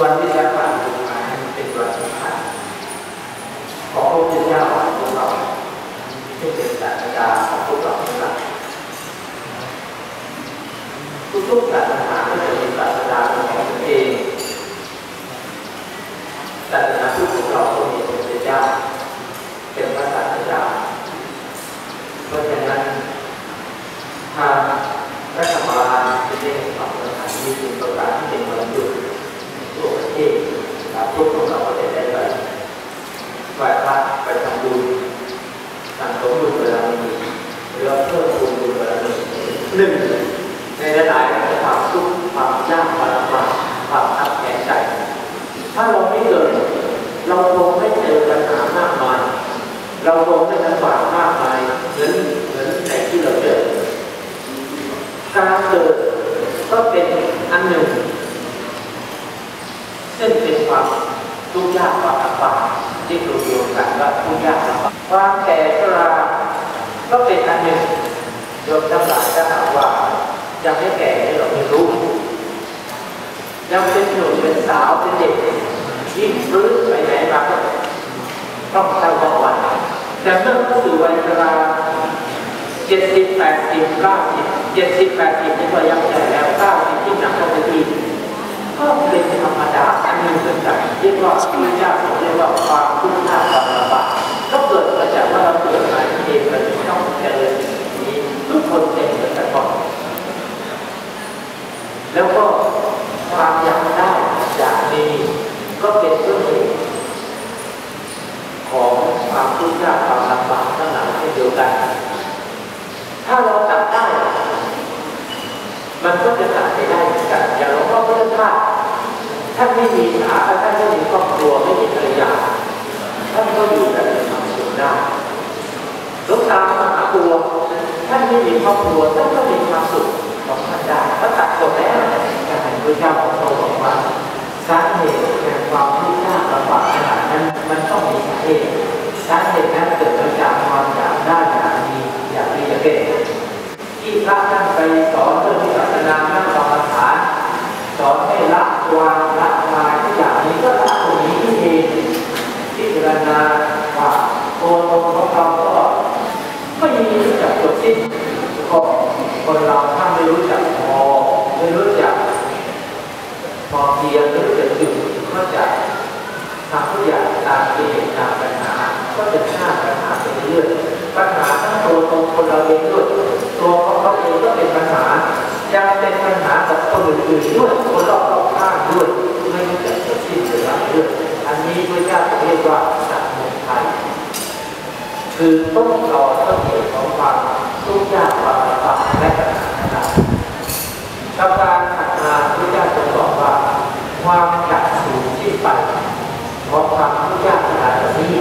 วันที่จะผ่านมาเป็นวันสำคัญขอพระพุทธเจ้าของพวกเราที่เป็นศาสดาของพวกเราทั้งหลายทุกๆศาสนาก็จะมีศาสดาของตัวเองศาสนาที่พวกเราก็มีพระพุทธเจ้า เป็นพระศาสดาเพราะฉะนั้นทางรัฐบาลจะได้ปรับสถานที่เป็นประกาศที่เป็นวันหยุดทั่วประเทศทุกคนเราก็จะได้ไปไหว้พระไปทำบุญสั่งสมบุญบารมีหรือเพิ่มบุญบุญบารมี หนึ่งในหลายๆความทุกข์ความยากความลำบากความทับแขนใจ ถ้าเราไม่เกิด เราคงไม่เจอปัญหามากมาย เราคงไม่ลำบากมากมายเหมือนเหมือนในที่เราเจอการเกิดก็เป็นอันหนึ่งซึ่งเป็นความทุกข์ยากความลำบากที่เราโยงกันว่าทุกข์ยากลำบากความแก่ชราก็เป็นอันหนึ่ง โยมทั้งหลายถ้าหากว่ายังไม่แก่เราไม่รู้ ยังเป็นหนุ่มเป็นสาวเป็นเด็กยิ่งฟื้นไปไหนมาก็ต้องเศร้าต้องหวั่นแต่เมื่อเข้าสู่วัยชราเจ็ดสิบแปดสิบเก้าสิบเจ็ดสิบแปดสิบนี่ก็ยังใหญ่แล้วเก้าสิบที่หนักเข้าไปทีกก็เป็นธรรมดาอันหนึ่งเหมือนกันเรียกว่าที่ยาเรียกว่าความทุกข์ยากความลำบากก็เกิดมาจากว่าเราเกิดมาเองเราต้องเจริญ คนเป็นเหมือนกันหมดแล้วก็ความอยากได้อยากมีก็เป็นต้นเหตุของความทุกข์ยากความลำบากทั้งหลายเช่นเดียวกัน ถ้าเราตัดได้ มันก็จะตัดไปได้เหมือนกันอย่างหลวงพ่อพุทธทาสท่านไม่มีฐานท่านไม่มีครอบครัวไม่มีภรรยาท่านก็อยู่แบบมีความสุขได้หลวงตามหาบัวท่านไม่มี ครอบครัวต้องก็มีความสุขของท่านได้ก็ตัดหมแล้วแต่พระเจ้าของเราบอกว่าสาเหตุแห่งความทุกข์ยากลำบากขนาดนั้นมันต้องมีสาเหตุสาเหตุนั้นเกิดมาจากได้อยากมีอยากมีอยากเก่งที่พระท่านไปสอนเรื่องวิปัสสนานั่งกรรมฐานสอนให้ละวางละวายทุกอย่างนี้ก็ละตรงนี้ที่เองที่เจรณาว่าตัวตนของเราก็ไม่มีรู้จักจบสิ้นก็คนเราถ้าไม่รู้จักพอไม่รู้จัก พอเพียงไม่รู้จักหยุดก็จะทำทุกอย่างตามเหตุตามปัญหา ก็จะสร้างปัญหาไปเรื่อยปัญหาทั้งตัวตนคนเราเองด้วยตัวของเขาเองก็เป็นปัญหายังเป็นปัญหากับคนอื่นๆด้วยคนรอบๆข้างด้วยไม่รู้จักจบสิ้นเวลาด้วยอันนี้พระเจ้าเรียกว่าสัตว์มงคลคือต้นตอต้นเหตุของความทุกข์ยากความลำบากและปัญหาต่างๆกับการถัดมาพระเจ้าทรงบอกว่า ความจักสูญที่ไปของความทุกข์ยากขนาดนี้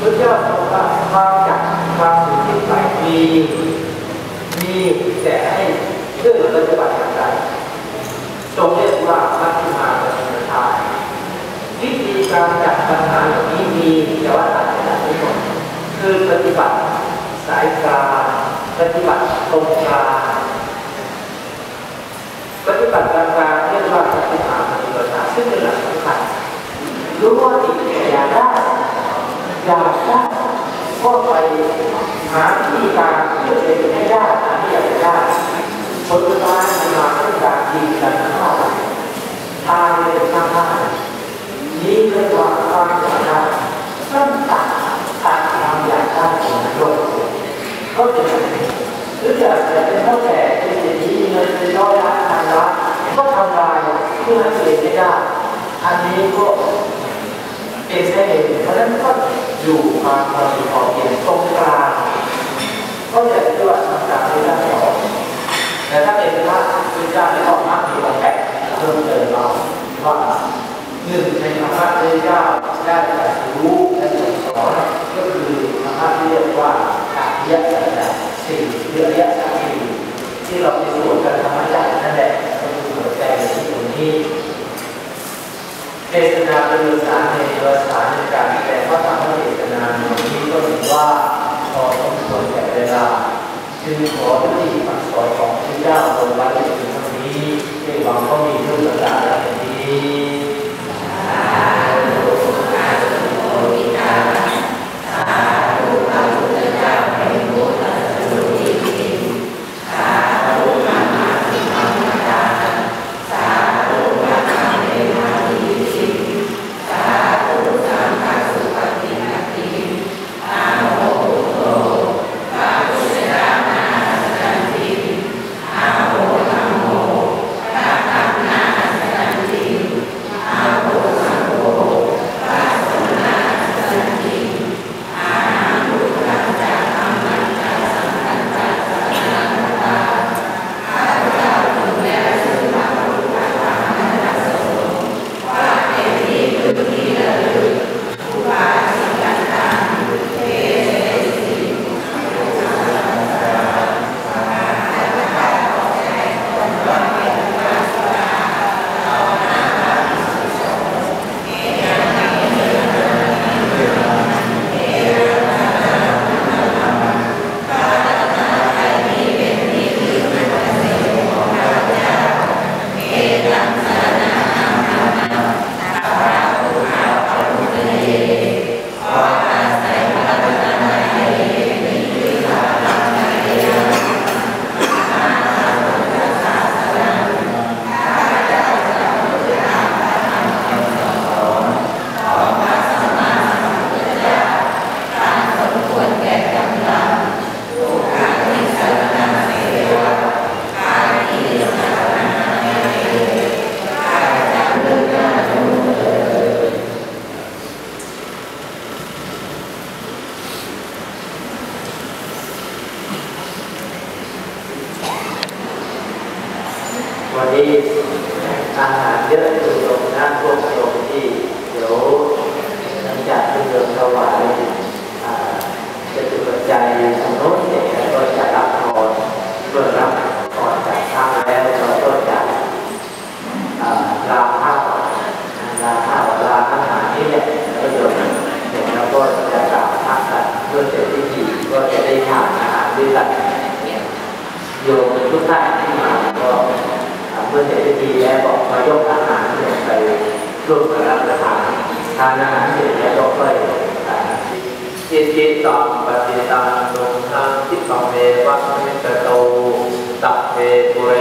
พระเจ้าทรงว่าความจักความสูญที่ไปมีมีแต่ให้เรื่องปฏิบัติอย่างไรทรงเรียกว่ามัชฌิมาปฏิปทาวิธีการจัดปัญหาอย่านี้มีแต่ว่าอาจจะไม่หมดคือปฏิบัติสายกลางปฏิบัติตรงกลางปฏิบัติกลางๆเรียกว่าปฏิบัติปฏิบัติซึ่งเป็นหลักสำคัญรู้ว่าสิ่งอยากได้อยากได้ก็ไป หาที่การเพื่อเป็นให้ได้หาที่อยากได้ผลสุดท้ายมันมาด้วยการดีกันเข้าทางเป็นข้างหน้านี้เรียกว่าความอยากได้ต้องตัดตัดความอยากได้ของโลกก็จะหรืออยากจะเป็นเท่าแก่เป็นเศรษฐีเงินเป็นร้อยล้านพันล้านก็ทำลายเพื่อให้ตัวเองไม่ได้อันนี้ก็เป็นได้เองเพราะฉะนั้นก็อยู่ความพอดีพอเพียงตรงกลาง ก็จะเรียกว่าทำการไม่ได้สองแต่ถ้าเป็นพระพุทธเจ้าที่ออกมามีองค์แปดเพิ่มเติมเราว่าหนึ่งในธรรมะพระเจ้าได้แตรัสรู้และสอนก็คือธรรมะที่เรียกว่าอริยสัจสี่เรื่องอริยสัจสี่ที่เราไปสวดกันธรรมจักรนั่นแหละก็คือหัวใจที่ตรงนี้เทศนาเป็นภาษาในภาษาในการแต่ว่าธรรม จึงขอทุกที่ปักสอนของพระเจ้าลงไว้ในถึงงนี้ที่หวังก็มีลูกหลานแบบนี้ Nah, hadis, ahadis, รูวกันรับประทานทานอาหารเสร็จแล้วก็ค่อยจิตจิตตังปฏิตังตุงทังทิตตังเมวัตเมตโตตัพเพปุเร